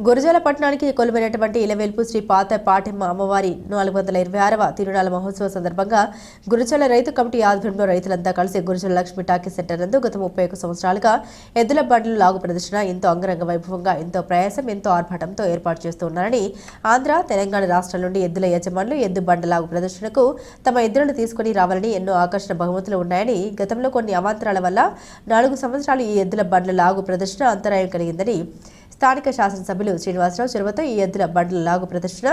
గురజాల పట్టణానికి కొలువైనటువంటి ఇలవెల్పు శ్రీ పాత పాటెమ్మ అమ్మవారి నాలుగు వందల ఇరవై ఆరవ తిరునాళ మహోత్సవ సందర్భంగా గురజాల రైతు కమిటీ ఆధ్వర్యంలో రైతులంతా కలిసి గురజాల లక్ష్మి టాకీ సెంటర్ నందు గత ముప్పై ఒక్క సంవత్సరాలుగా ఎద్దుల బండ్లు లాగు ప్రదర్శన ఎంతో అంగరంగ వైభవంగా ఎంతో ప్రయాసం ఎంతో ఆర్భాటంతో ఏర్పాటు చేస్తున్నారని ఆంధ్ర తెలంగాణ రాష్ట్రాల నుండి ఎద్దుల యజమానులు ఎద్దు బండ్ల లాగు ప్రదర్శనకు తమ ఎద్దులను తీసుకుని రావాలని ఎన్నో ఆకర్షణ బహుమతులు ఉన్నాయని గతంలో కొన్ని అవాంతరాల వల్ల నాలుగు సంవత్సరాలు ఈ ఎద్దుల బండ్ల లాగు ప్రదర్శన అంతరాయం కలిగిందని స్థానిక శాసనసభ్యులు శ్రీనివాసరావు చొరవతో ఈ ఎద్దుల బండ్ల లాగు ప్రదర్శన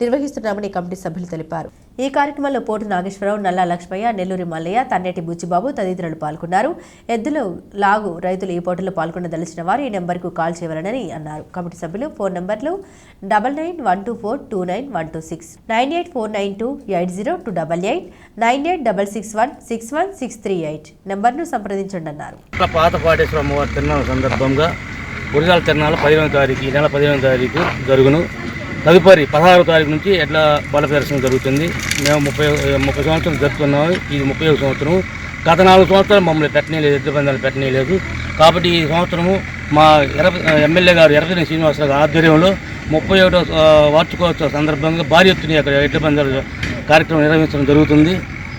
నిర్వహిస్తున్నామని కమిటీ సభ్యులు తెలిపారు. ఈ కార్యక్రమంలో పోటు నాగేశ్వరరావు నల్లా లక్ష్మయ్య నెల్లూరి మల్లయ్య తన్నేటి బుచ్చిబాబు తదితరులు పాల్గొన్నారు. ఎద్దుల లాగు రైతులు ఈ పోటీలో పాల్గొనదలిచిన వారు ఈ నెంబర్కు కాల్ చేయాలని అన్నారు. కమిటీ సభ్యులు ఫోన్ నెంబర్లు double nine one two four two nine one two six nine eight four nine two eight zero two double eight nine eight double six one six one six three eight నెంబర్ను సంప్రదించండి అన్నారు. పాత పాటేశ్వర అమ్మవారి తిరునాళ్ళ సందర్భంగా. గురిజాల తిరునాళ్ళ పదిహేనవ తారీఖు ఈ నెల పదిహేనవ తారీఖు జరుగును. తదుపరి పదహారవ తారీఖు నుంచి ఎట్లా బల ప్రదర్శన జరుగుతుంది. మేము ముప్పై ముప్పై సంవత్సరాలు జరుపుతున్నాము. ఇది ముప్పై ఒక సంవత్సరం గత నాలుగు సంవత్సరాలు మమ్మల్ని పెట్టనీయలేదు ఎద్దు పందాలు పెట్టనీయలేదు. కాబట్టి ఈ సంవత్సరము మా ఎరప ఎమ్మెల్యే గారు ఎరపతిని శ్రీనివాసరావు గారి ఆధ్వర్యంలో ముప్పై ఒకటో వార్షికోత్సవ సందర్భంగా భారీ ఎత్తున ఇక్కడ ఎడ్ల పందాలు కార్యక్రమం నిర్వహించడం జరుగుతుంది.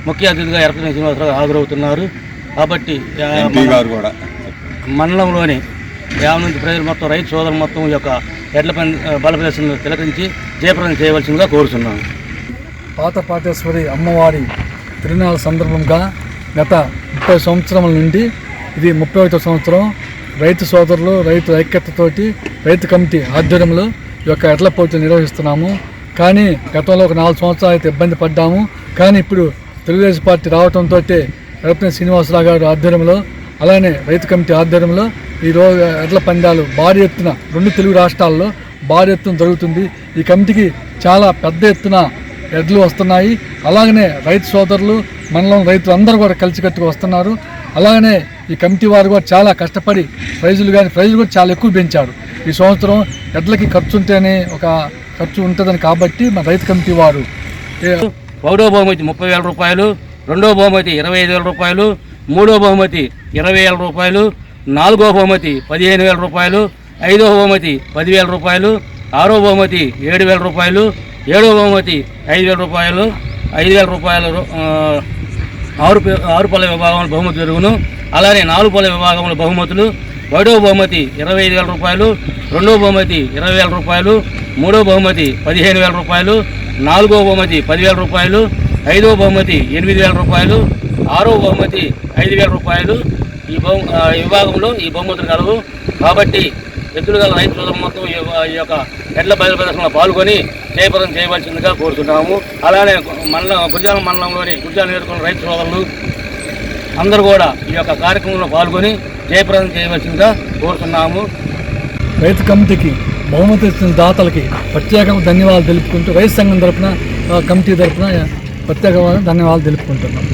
ముఖ్య అతిథిగా ఎరపతిని శ్రీనివాసరావు హాజరవుతున్నారు. కాబట్టి మండలంలోని యాభై నుంచి ప్రజలు మొత్తం రైతు సోదరులు మొత్తం ఈ యొక్క ఎడ్ల పని బల ప్రదర్శనలు తిలకరించి జయప్రదం చేయవలసిందిగా కోరుతున్నాను పాత పాటేశ్వరి అమ్మవారి తిరునాళ్ళ సందర్భంగా గత ముప్పై సంవత్సరముల నుండి ఇది ముప్పై ఒకటో సంవత్సరం రైతు సోదరులు రైతు ఐక్యతతోటి రైతు కమిటీ ఆధ్వర్యంలో ఈ యొక్క ఎడ్ల పోటీలు నిర్వహిస్తున్నాము. కానీ గతంలో ఒక నాలుగు సంవత్సరాలు అయితే ఇబ్బంది పడ్డాము. కానీ ఇప్పుడు తెలుగుదేశం పార్టీ రావడంతో ఎడపతి శ్రీనివాసరావు గారి ఆధ్వర్యంలో అలానే రైతు కమిటీ ఆధ్వర్యంలో ఈ రోజు ఎడ్ల పందాలు భారీ ఎత్తున రెండు తెలుగు రాష్ట్రాల్లో భారీ ఎత్తున జరుగుతుంది. ఈ కమిటీకి చాలా పెద్ద ఎత్తున ఎడ్లు వస్తున్నాయి. అలాగనే రైతు సోదరులు మనలో రైతులు అందరూ కూడా కలిసికట్టుగా వస్తున్నారు. అలాగనే ఈ కమిటీ వారు కూడా చాలా కష్టపడి ప్రైజులు కానీ ప్రైజులు కూడా చాలా ఎక్కువ పెంచారు. ఈ సంవత్సరం ఎడ్లకి ఖర్చు ఉంటేనే ఒక ఖర్చు ఉంటుందని కాబట్టి మన రైతు కమిటీ వారు ఒకటో బహుమతి ముప్పై వేల రూపాయలు రెండో బహుమతి ఇరవై ఐదు వేల రూపాయలు మూడో బహుమతి ఇరవై వేల రూపాయలు నాలుగో బహుమతి పదిహేను వేల రూపాయలు ఐదో బహుమతి పదివేల రూపాయలు ఆరో బహుమతి ఏడు వేల రూపాయలు ఏడో బహుమతి ఐదు వేల రూపాయలు ఐదు వేల రూపాయలు ఆరు ఆరు పళ్ళ విభాగంలో బహుమతి జరుగును. అలానే నాలుగు పళ్ళ విభాగంలో బహుమతులు ఒకటో బహుమతి ఇరవై ఐదు వేల రూపాయలు రెండో బహుమతి ఇరవై వేల రూపాయలు మూడో బహుమతి పదిహేను వేల రూపాయలు నాలుగో బహుమతి పదివేల రూపాయలు ఐదో బహుమతి ఎనిమిది వేల రూపాయలు ఆరో బహుమతి ఐదు వేల రూపాయలు ఈ భూ విభాగంలో ఈ బహుమతులు కలవు. కాబట్టి ఎద్దులు గల రైతు సోదరు మొత్తం ఈ యొక్క- ఈ యొక్క ఎడ్ల బయలు ప్రదర్శనలో పాల్గొని జయప్రదం చేయవలసిందిగా కోరుతున్నాము అలానే మండలం గురిజాల మండలంలోని గురిజాల నేర్చుకున్న రైతు సోదరులు అందరూ కూడా ఈ యొక్క కార్యక్రమంలో పాల్గొని జయప్రదం చేయవలసిందిగా కోరుతున్నాము. రైతు కమిటీకి బహుమతి ఇచ్చిన దాతలకి ప్రత్యేకంగా ధన్యవాదాలు తెలుపుకుంటూ రైతు సంఘం తరపున కమిటీ తరపున ప్రత్యేకమైన ధన్యవాదాలు తెలుపుకుంటున్నాం.